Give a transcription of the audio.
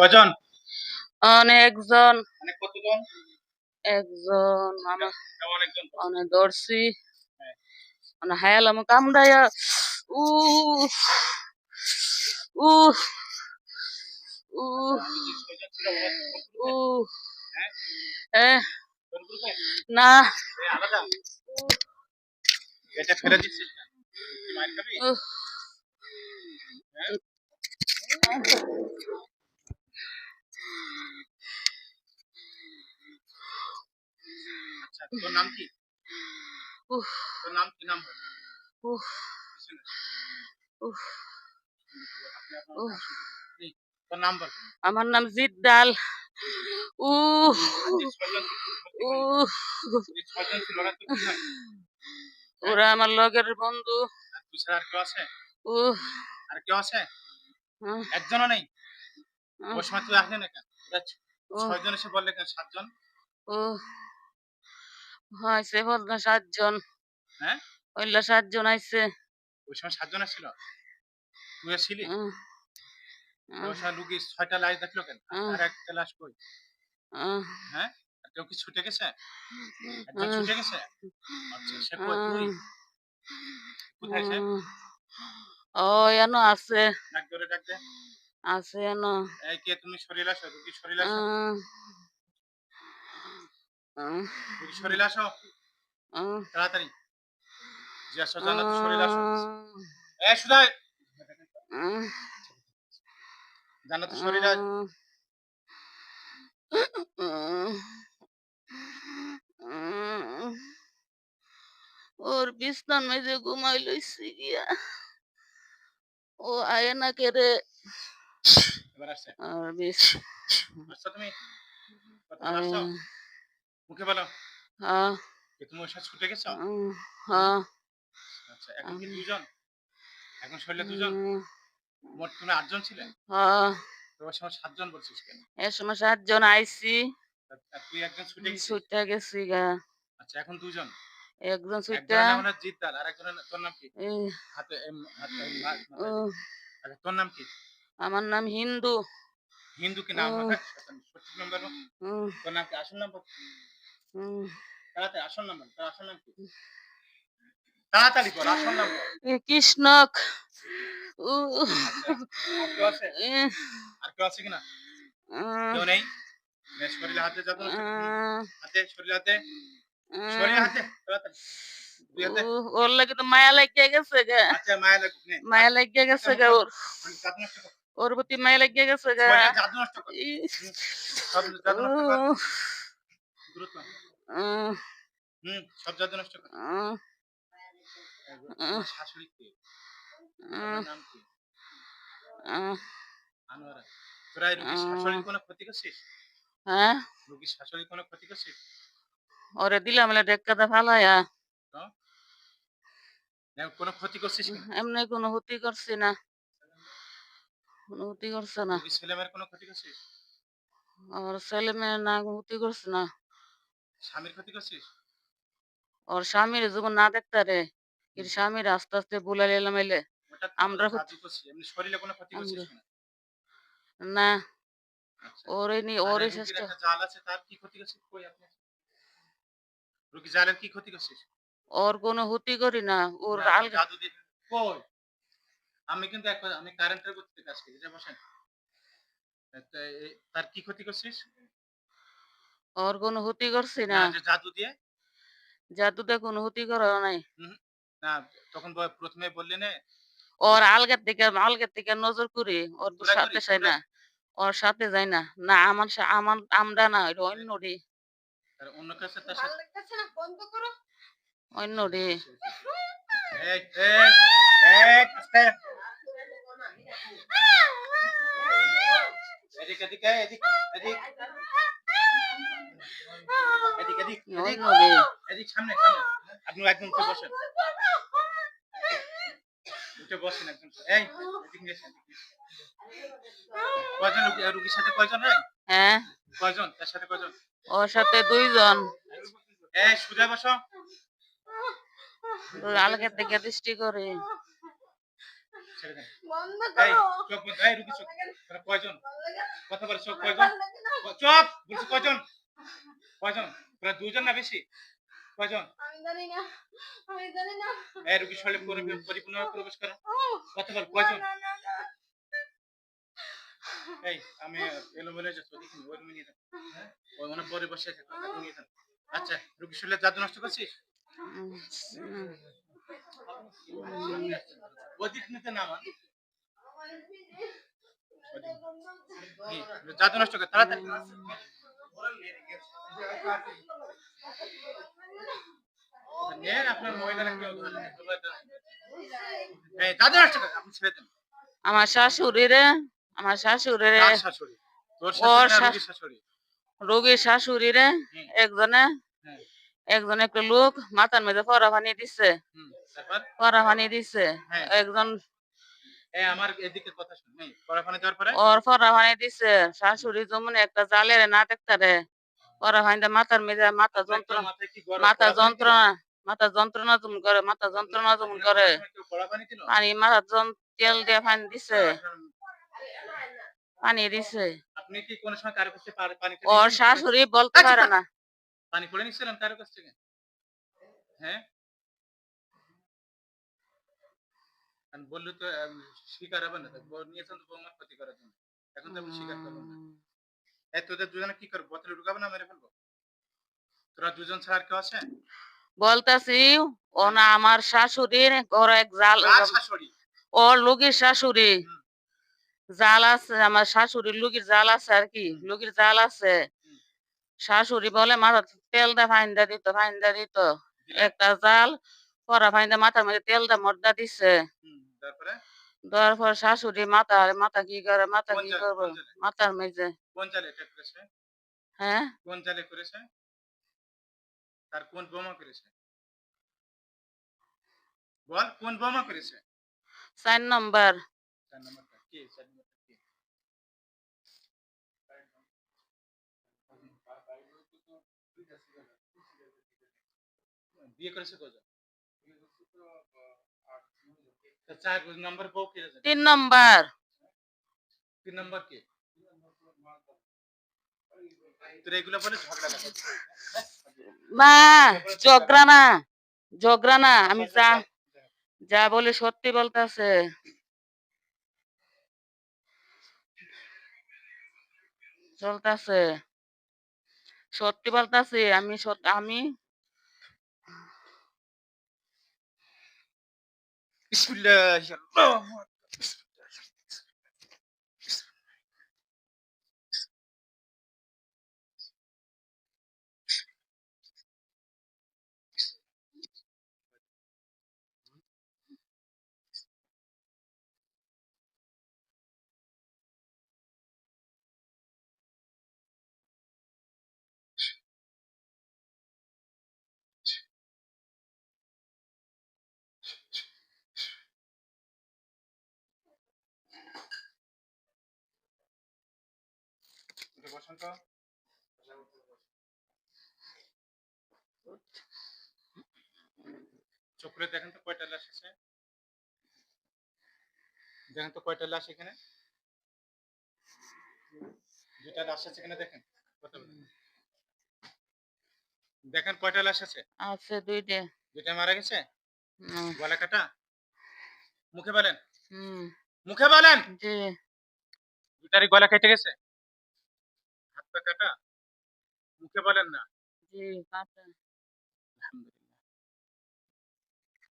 কজন? অনেকজন। কতজন? একজন আমার অনেক ধরছি। হ্যাঁ। মানে হায়ালাম কামড়াইয়া। উ উ উ উ? না। এটা ফেলে দিচ্ছিস না? মার খাবি উহ, হ্যাঁ? আচ্ছা তোর নাম কি তোর নাম কি নাম আমার নাম উহ এই উহ ওরা ওরা আমার লগের বন্ধু আর কেউ আছে? উহ আর কেউ আছে? একজনও নেই? ওই সময় তুই আসলে না কেন ওরা ছয়জন এসে বললে কেন সাতজন। উহ। হয়েছে সাতজন হ্যাঁ? ওইলা সাতজন আইছে। ওই সময় সাতজন আসছিল? তুই ছিলি উহ, ওই সময় লুকি ছয়টা লাশ দেখল কেন? আর একটা লাশ কই? হ্যাঁ? কেউ কি ছুটে গেছে? একজন ছুটে গেছে? আচ্ছা সে কই? তুই? কোথায় সে? ও এনো আছে। ডাক ধরে ডাক দে। আছে এনো এই কে তুমি? শরীর আসো রুগী শরীর আসো শরীর আসো? তাড়াতাড়ি। জি আসো জান্নাত শরীর আসো। আহ, এ সুদাই আহ, জান্নাত শরীর আস আহ, আহ, ওর বিছনার মেঝে ঘুমাই লইছি গিয়া। ও আয় না কেরে এবার আসছে। আর আসছো তুমি? আসছো? মুখে বলো। আহ, যে তুমি ওর সাথে ছুটে গেছো আহ, আচ্ছা এখন কি দুজন এখন শরীরে দুজন উম, মোট তুমি আটজন ছিলে? আহ, তো ওর সময় সাতজন বলছিস কেন? এ সময় সাতজন আর- আর তুই একজন ছুটে গেছিস? ছুটটা গেছি গা। আচ্ছা এখন দুজন একজন ছুটটা একজনের নাম হলো জিদ্দাল আর একজনের না- তোর নাম কি? হাতে এম- হাতে মা-। আচ্ছা তোর নাম কি? আমার নাম হিন্দু। হিন্দু কি নাম? ও। মাথায়? সঠিক নাম বলো। উম, তোর নাম কি? আসল নাম বল। কৃষ্ণক। নে, শরীরে হাতে যাব হাতে শরীরে হাতে? শরীরে হাতে? ওর লাগে তো মায়া লাগিয়ে গেছে গা। আচ্ছা মায়া লাগুক লাগিয়ে গেছে গা ওর। মানে ওর প্রতি মায়া লাগিয়ে গেছে গা। হুম, সব জাদু নষ্ট কর। শাশুড়ি কে? তোমার উহ, নাম কি? আনোয়ারা। তোরা রুগীর শাশুড়ির কোনো ক্ষতি করছিস? হ্যাঁ? রুগীর শাশুড়ির কোনো ক্ষতি করছিস? ওরে দিলাম এলে ডেক্কাটা ফালাইয়া না, কোনো ক্ষতি করছিস এমনি কোনো করছি না। কোনো করছে না। কোনো ক্ষতি করছিস? ওর ছেলে মেয়ে না হুতি করছে না। স্বামীর ক্ষতি করছিস? ওর স্বামীর যখন না দেখতে রে এর স্বামীর আস্তে আস্তে বুলাই এলাম এলে আমরা ক্ষতি- শরীরে কোনো ক্ষতি করছিস না? আচ্ছা। ওরে নি ওরে চেষ্টা জাল আছে তার কি ক্ষতি করছিস কই আপনি? রুগী জালের কি ক্ষতি করছিস? ওর কোনো হুতি করি না ওর আলগা জাদু দিয়ে কই? আমি কিন্তু এক আমি কারেন্টের গতিতে কাজ করি যা বসেন তার কি ক্ষতি করছিস? ওর কোনো হুতি করছি না না যে জাদু দিয়ে জাদুতে কোনো হুতি করা নাই না তখন ব- প্রথমে বললি না ওর আলগার থেকে আলগার থেকে নজর করি ওর সাথে তোরা? না ওর সাথে যাই না না আমার সা- আমার আমরা না এটা অন্য রে তার অন্য কাছে তার সাথে অন্য রে এই এই আস্তে এদিক এদিক এদিক এদিক। এদিক এদিক এদিক। অন্য এদিক সামনে সামনে। আপনি একদম উঠে বসেন। উঠে বসেন একদম এই এদিক নিয়ে এসেন। কয়জন রুগীর সাথে কয়জন হ্যাঁ। কয়জন? তার সাথে কয়জন? ওর সাথে দুইজন। এই সুজা বসো। আলগা থেকে দৃষ্টি করে। ছেড়ে দেন। বন্ধ এই করো। চোখ বন্ধ এই রুগী চোখ। তোরা কয়জন? কথা বলে চোখ কয়জন? ভালো লাগে না। ক- চুপ বলছি কয়জন? কয়জন? তোরা দুজন না বেশি? কয়জন? আমি জানি না। আমি জানি না। এই রুগী শরীরে পরি- প্রবেশ করো। কথা বল কয়জন? না, না, না। এই আমি এলোমেলো যাচ্ছি ওই রুমে নিয়ে যান হ্যাঁ? ওই মনে পরে বসে নিয়ে যান আচ্ছা রুগী শরীরে জাদু নষ্ট করছিস? নিতে না আমার আমার জাদু নষ্ট কর তাড়াতাড়ি নিয়ে আপনার মহিলারা কেউ ধরে না, ধরে না। এই জাদু নষ্ট কর আপনি ছেড়ে দেন আমার শাশুড়ি রে আমার শাশুড়ি ওর রুগীর শাশুড়ি রোগীর শাশুড়ি রে একজনে একজন একটা লোক মাথার মধ্যে পরা পানি পরা পানি দিছে। হ্যাঁ। একজন ওর শাশুড়ি যেমন একটা জালের না দেখতারে পানি মাথার মাথা যন্ত্রণা মাথা? যন্ত্রণা মাথা যন্ত্রণা করে মাথা যন্ত্রণা করে। পানি মাথা তেল দিয়ে পানি দিছে। পানি ওর শাশুড়ি বলতে পারে না। পানি করে নিচ্ছিলেন কারও কাছ থেকে? হ্যাঁ? বললে তো স্বীকার হবে না নিয়েছেন তো বৌমার ক্ষতি করার জন্য। এখন তো আপনি স্বীকার করবেন না। এই তোদের দুজনে কি করব? বোতলে ঢুকাবো না মেরে ফেলব? তোরা দুজন ছাড়া কেউ আছে? বলতাছি ও না আমার শাশুড়ির ওর এক জাল শাশুড়ি? ওর লুগির শাশুড়ি। জাল আছে আমার শাশুড়ির লুগির জাল আছে আর কি লুগির জাল আছে। শাশুড়ি বলে মাথা তেল দা ফাইন্দা দিত ফাইন্দা দিত। একটা জাল পরা ফাইন্দা মাথার মধ্যে তেল দা মর্দা দিছে। দেওয়ার পর শাশুড়ি মাথা মাথা কি করে মাথা কি করব? মাথার করেছে? হ্যাঁ? কোন চালে করেছে? তার কোন বোমা করেছে? বল কোন বোমা করেছে? চার নম্বর। চার নম্বরটা কি চার নম্বরটা কি বিয়ে করেছে কজন? চার নম্বর বউ কে তিন নম্বর। তিন নম্বর কে? তোর এগুলো বলে ঝগড়া লাগে। মা জগরা না জগরা না আমি যা যা বলে সত্যি বলতেছে। চলতেছে। সত্যি বলতেছি আমি আমি بسم الله الله বসান তো। চোখ খুলে দেখেন তো কয়টা লাশ আছে। দেখেন তো কয়টা লাশ এখানে। দুটা লাশ আছে এখানে দেখেন। দেখেন কয়টা লাশ আছে। আছে দুইটা। দুটা মারা গেছে? গলা কাটা? মুখে বলেন। হুম। মুখে বলেন। জি। দুটারই গলা কেটে গেছে? কাটা মুখে বলেন না। জি কাটা